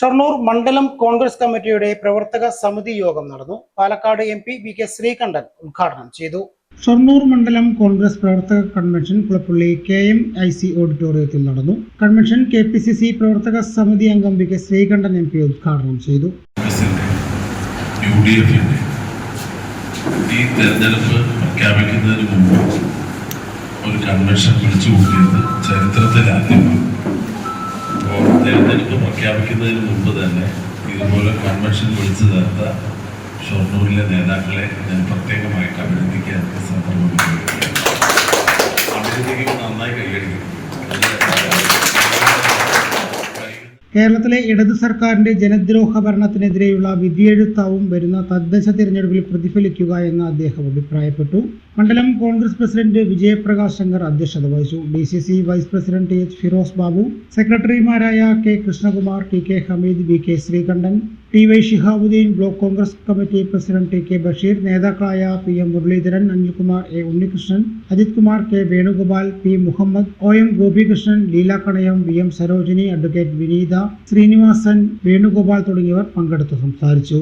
ഷൊർണൂർ മണ്ഡലം കോൺഗ്രസ് കമ്മിറ്റിയുടെ പ്രവർത്തക സമിതി യോഗം നടന്നു. Palakkad M P V K Sreekandan ഉദ്ഘാടനം ചെയ്തു. ഷൊർണൂർ മണ്ഡലം കോൺഗ്രസ് പ്രവർത്തക convention Kulappully K M I C ഓഡിറ്റോറിയത്തിൽ നടന്നു. Convention K P C C പ്രവർത്തക സമിതി അംഗം V K Sreekandan M P ഉദ്ഘാടനം ചെയ്തു. കോൺഗ്രസിന്റെ യു ഡി എഫിന്റെ ഈ തെരഞ്ഞെടുപ്പ് പ്രഖ്യാപിക്കുന്നതിന് മുമ്പ് ഒരു കൺവെൻഷൻ വിളിച്ചു കൂട്ടിയത് അപ്പോൾ തെരഞ്ഞെടുപ്പ് പ്രഖ്യാപിക്കുന്നതിന് മുമ്പ് തന്നെ ഇതുപോലെ കൺവെൻഷൻ വിളിച്ചു ചേർത്ത ഷൊർണൂരിലെ നേതാക്കളെ ഞാൻ പ്രത്യേകമായിട്ട് അഭിനന്ദിക്കാൻ സന്ദർഭം. അഭിനന്ദിക്കുമ്പോൾ നന്നായി കൈയടിക്കും കേരളത്തിലെ ഇടതു സർക്കാരിന്റെ ജനദ്രോഹ ഭരണത്തിനെതിരെയുള്ള വിധിയെഴുത്താവും വരുന്ന തദ്ദേശ തിരഞ്ഞെടുപ്പിൽ പ്രതിഫലിക്കുക എന്ന് അദ്ദേഹം അഭിപ്രായപ്പെട്ടു. മണ്ഡലം കോൺഗ്രസ് പ്രസിഡന്റ് വിജയപ്രകാശ് ശങ്കർ അധ്യക്ഷത വഹിച്ചു. D C C vice president H Firoz Babu സെക്രട്ടറിമാരായ K Krishnakumar T K Hameed V K Sreekandan T Y Shihabuddin block Congress committee president T K Basheer നേതാക്കളായ P M Muraleedharan Anilkumar A Unnikrishnan Ajith Kumar K Venugopal P Muhammed O M Gopikrishnan Leela Kanayam V M Sarojini advocate Vineetha Sreenivasan Venugopal തുടങ്ങിയവർ പങ്കെടുത്ത് സംസാരിച്ചു.